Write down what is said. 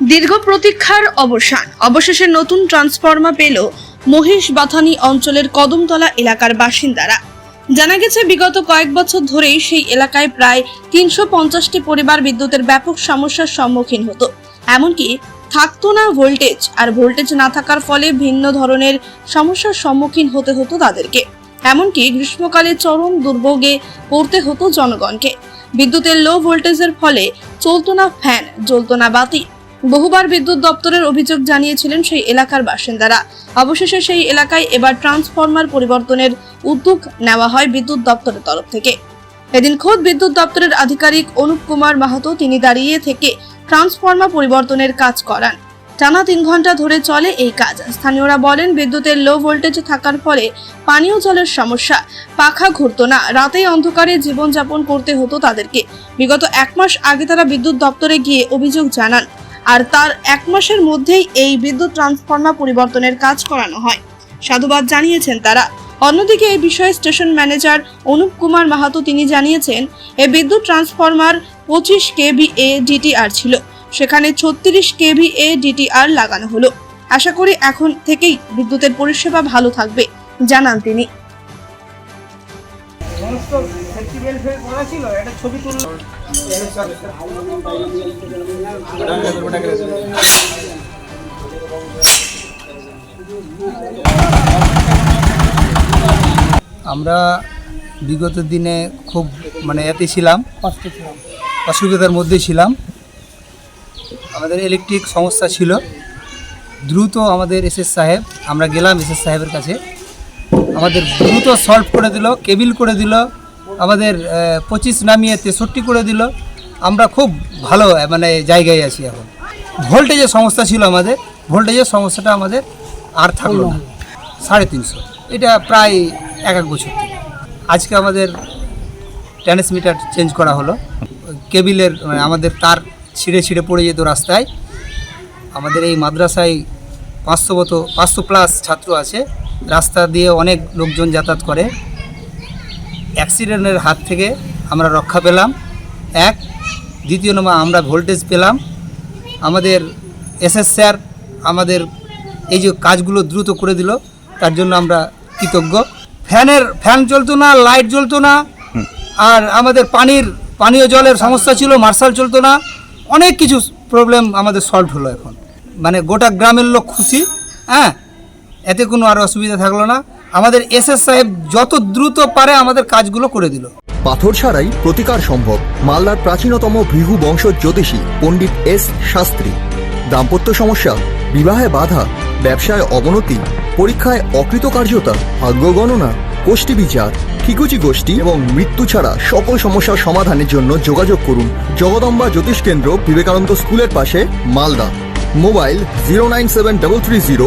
দীর্ঘ প্রতীক্ষার অবসান। অবশেষে নতুন ট্রান্সফরমা পেল মহিষ বাথানি অঞ্চলের কদমতলা এলাকার বাসিন্দারা। জানা গেছে, বিগত কয়েক বছর ধরেই সেই এলাকায় প্রায় তিনশো পঞ্চাশটি পরিবার বিদ্যুতের ব্যাপক সমস্যার সম্মুখীন হতো। এমনকি থাকতো না ভোল্টেজ, আর ভোল্টেজ না থাকার ফলে ভিন্ন ধরনের সমস্যার সম্মুখীন হতে হতো তাদেরকে। এমনকি গ্রীষ্মকালে চরম দুর্ভোগে পড়তে হতো জনগণকে। বিদ্যুতের লো ভোল্টেজের ফলে চলতো না ফ্যান জ্বলতো না বাতি। বহুবার বিদ্যুৎ দপ্তরের অভিযোগ জানিয়েছিলেন সেই এলাকার বাসিন্দারা। অবশেষে সেই এলাকায় এবার ট্রান্সফরমার পরিবর্তনের উদ্যোগ নেওয়া হয় বিদ্যুৎ দপ্তরের তরফ থেকে। এদিন খোদ বিদ্যুৎ দপ্তরের আধিকারিক অনুপ কুমার মাহাতো তিনি দাঁড়িয়ে থেকে ট্রান্সফরমার পরিবর্তনের কাজ করান। টানা তিন ঘণ্টা ধরে চলে এই কাজ। স্থানীয়রা বলেন, বিদ্যুতের লো ভোল্টেজ থাকার ফলে পানীয় জলের সমস্যা, পাখা ঘুরতো না, রাতেই অন্ধকারে জীবনযাপন করতে হতো তাদেরকে। বিগত এক মাস আগে তারা বিদ্যুৎ দপ্তরে গিয়ে অভিযোগ জানান। আর তার এক মাসের মধ্যেই এই বিদ্যুৎ ট্রান্সফর্মার পরিবর্তনের কাজ করানো হয়। সাধুবাদ জানিয়েছেন তারা। অন্যদিকে এই বিষয়ে স্টেশন ম্যানেজার অনুপ কুমার মাহাতো তিনি জানিয়েছেন এই বিদ্যুৎ ট্রান্সফর্মার পঁচিশ কেভি এ ডিটিআর ছিল। সেখানে ছত্রিশ কেভি এ ডিটিআর লাগানো হলো। আশা করি এখন থেকেই বিদ্যুতের পরিষেবা ভালো থাকবে, জানান তিনি। সমস্ত সেফটি বেল্ট ফেল করা ছিল একটা ছবি তুলল। আমরা বিগত দিনে খুব মানে এতে ছিলাম। অসুবিধার মধ্যে ছিলাম। আমাদের ইলেকট্রিক সমস্যা ছিল। দ্রুত আমাদের এস এস সাহেব আমরা গেলাম এস এস সাহেবের কাছে। আমাদের দ্রুত সলভ করে দিল কেবিল করে দিল, আমাদের পঁচিশ নামিয়ে তেষট্টি করে দিল। আমরা খুব ভালো মানে জায়গায় আছি এখন। ভোল্টেজের সমস্যা ছিল আমাদের ভোল্টেজের সমস্যাটা আমাদের আর থাকল না। সাড়ে তিনশো। এটা প্রায় এক এক বছর থেকে। আজকে আমাদের ট্রান্সমিটার চেঞ্জ করা হলো। কেবিলের মানে আমাদের তার ছিঁড়ে ছিঁড়ে পড়ে যেত রাস্তায়। আমাদের এই মাদ্রাসায় পাঁচশো মতো, পাঁচশো প্লাস ছাত্র আছে। রাস্তা দিয়ে অনেক লোকজন যাতায়াত করে। অ্যাক্সিডেন্টের হাত থেকে আমরা রক্ষা পেলাম। এক, দ্বিতীয় নম্বর আমরা ভোল্টেজ পেলাম। আমাদের এসএস স্যার আমাদের এই যে কাজগুলো দ্রুত করে দিল, তার জন্য আমরা কৃতজ্ঞ। ফ্যানের, ফ্যান চলতো না, লাইট জ্বলতো না, আর আমাদের পানির, পানীয় জলের সমস্যা ছিল, মার্শাল চলতো না। অনেক কিছু প্রবলেম আমাদের সলভ হলো এখন। মানে গোটা গ্রামের লোক খুশি হ্যাঁ? এতে কোনো আর অসুবিধা থাকল না। আমাদের এস এস সাহেব যত দ্রুত পারে আমাদের কাজগুলো করে দিল। পাথর ছাড়াই প্রতিকার সম্ভব। মালদার প্রাচীনতম ভৃহু বংশ জ্যোতিষী পণ্ডিত এস শাস্ত্রী। দাম্পত্য সমস্যা, বিবাহে বাধা, ব্যবসায় অবনতি, পরীক্ষায় অকৃতকার্যতা, ভাগ্য গণনা গোষ্ঠী বিচার ঠিকুচি গোষ্ঠী এবং মৃত্যু ছাড়া সকল সমস্যার সমাধানের জন্য যোগাযোগ করুন জগদম্বা জ্যোতিষ কেন্দ্র বিবেকানন্দ স্কুলের পাশে Malda. Mobile zero nine seven double three zero